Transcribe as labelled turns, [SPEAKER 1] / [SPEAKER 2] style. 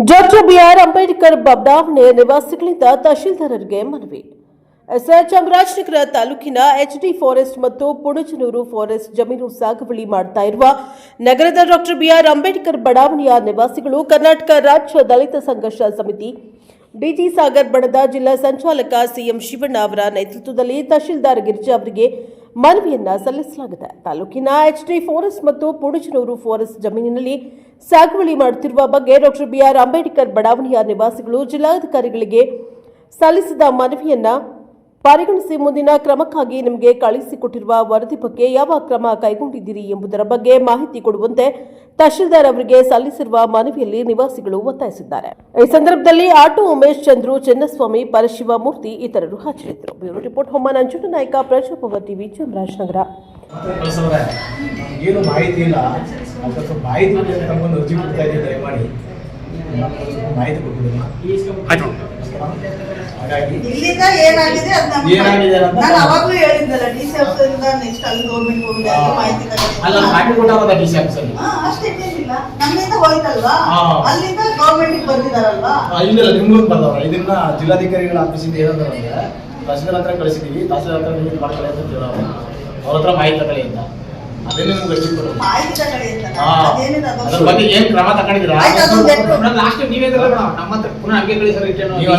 [SPEAKER 1] Doctor B R Ambedkar ಬಡಾವಣೆ ನಿವಾಸಿಗಳಿಂದ ತಹಶೀಲ್ದಾರರಿಗೆ ಮನವಿ. ಚಾಮರಾಜನಗರ ತಾಲೂಕಿನ ಎಚ್ಡಿ ಫಾರೆಸ್ಟ್ ಮತ್ತು ಪುಣಜನೂರು ಫಾರೆಸ್ಟ್ ಜಮೀನು ಸಾಗುವಳಿ ಮಾಡ್ತಾ ಇರುವ ನಗರದ ಡಾಕ್ಟರ್ ಬಿಆರ್ ಅಂಬೇಡ್ಕರ್ ಬಡಾವಣೆಯ ನಿವಾಸಿಗಳು ಕರ್ನಾಟಕ ರಾಜ್ಯ ದಲಿತ ಸಂಘರ್ಷ ಸಮಿತಿ ಡಿಜಿ ಸಾಗರ್ ಬಣದ ಜಿಲ್ಲಾ ಸಂಚಾಲಕ ಸಿಎಂ ಶಿವಣ್ಣ ಅವರ ನೇತೃತ್ವದಲ್ಲಿ ತಹಶೀಲ್ದಾರ್ ಗಿರಿಜಾ ಅವರಿಗೆ ಮನವಿಯನ್ನ ಸಲ್ಲಿಸಲಾಗಿದೆ. ತಾಲೂಕಿನ ಎಚ್ ಡಿ ಫಾರೆಸ್ಟ್ ಮತ್ತು ಪುಣಜನೂರು ಫಾರೆಸ್ಟ್ ಜಮೀನಿನಲ್ಲಿ ಸಾಗುವಳಿ ಮಾಡುತ್ತಿರುವ ಬಗ್ಗೆ ಡಾಕ್ಟರ್ ಬಿಆರ್ ಅಂಬೇಡ್ಕರ್ ಬಡಾವಣೆಯ ನಿವಾಸಿಗಳು ಜಿಲ್ಲಾಧಿಕಾರಿಗಳಿಗೆ ಸಲ್ಲಿಸಿದ ಮನವಿಯನ್ನ ಪರಿಗಣಿಸಿ ಮುಂದಿನ ಕ್ರಮಕ್ಕಾಗಿ ನಿಮಗೆ ಕಳುಹಿಸಿಕೊಟ್ಟಿರುವ ವರದಿ ಬಗ್ಗೆ ಯಾವ ಕ್ರಮ ಕೈಗೊಂಡಿದ್ದೀರಿ ಎಂಬುದರ ಬಗ್ಗೆ ಮಾಹಿತಿ ಕೊಡುವಂತೆ ತಹಶೀಲ್ದಾರ್ ಅವರಿಗೆ ಸಲ್ಲಿಸಿರುವ ಮನವಿಯಲ್ಲಿ ನಿವಾಸಿಗಳು ಒತ್ತಾಯಿಸಿದ್ದಾರೆ. ಈ ಸಂದರ್ಭದಲ್ಲಿ ಆಟೋ ಉಮೇಶ್ ಚಂದ್ರು ಚೆನ್ನಸ್ವಾಮಿ ಪರಶಿವಮೂರ್ತಿ ಇತರರು ಹಾಜರಿದ್ದರು. ಬ್ಯೂರೋ ರಿಪೋರ್ಟ್ ಹೊಮ್ಮ ನಂಜುಂಡ ನಾಯಕ ಪ್ರಜಾಪ್ರಭ ಟಿವಿ ಚಾಮರಾಜನಗರ.
[SPEAKER 2] ಏನು ಮಾಹಿತಿ ಇಲ್ಲ. ಮಾಹಿತಿ ಮಾಹಿತಿ
[SPEAKER 3] ಇಲ್ಲಿಂದ ಏನಾಗಿದೆ ನಾನು ಅವಾಗ್ಲೂ ಹೇಳಿದ್ದಲ್ಲ ಡಿ ಸಿ ಇಂದ ನೆಕ್ಸ್ಟ್ ಅಲ್ಲಿ ಗೌರ್ಮೆಂಟ್ ಹೋಗಿದೆ ಮಾಹಿತಿ
[SPEAKER 2] ಅಲ್ಲ ಹಾಕಿ ಕೊಟ್ಟಾಗ ಡಿ ಸಿ ಆಫೀಸಲ್ಲಿ?
[SPEAKER 3] ಹಾ ಅಷ್ಟೇ ಏನಿಲ್ಲ ನಮ್ಮಿಂದ ಹೋಯ್ತಲ್ವಾ? ಅಲ್ಲಿಂದ ಗೌರ್ಮೆಂಟ್ ಬಂದಿದಾರಲ್ವಾ?
[SPEAKER 2] ಇಲ್ಲ ನಿಮ್ಗೂ ಬರ್ದವ್ರ ಇದನ್ನ ಜಿಲ್ಲಾಧಿಕಾರಿಗಳ ಆಫೀಸಿಂದ ಏನಂದ್ರೆ ತಹಸೀಲ್ದಾರ್ ಹತ್ರ ಕಳಿಸಿದೀವಿ ತಹಸೀಲ್ದಾರ್ ಹತ್ರ ಮಾಡ್ಕೊಳ್ಳಿ ಅಂತ ಅವ್ರ ಹತ್ರ ಮಾಹಿತಿ ತಗೊಳ್ಳಿ ಅಂತ. ಬಗ್ಗೆ ಏನ್ ಕ್ರಮ ತಗೊಂಡಿದ್ದೀರಾ?
[SPEAKER 4] ಲಾಸ್ಟ್ ಮೇಡಮ್ ನಮ್ಮ ಹತ್ರ ಪುನಃ ಹಂಗೆ ಕಳಿ ಸರ್ ರಿಟರ್ನ್
[SPEAKER 2] ನೀವು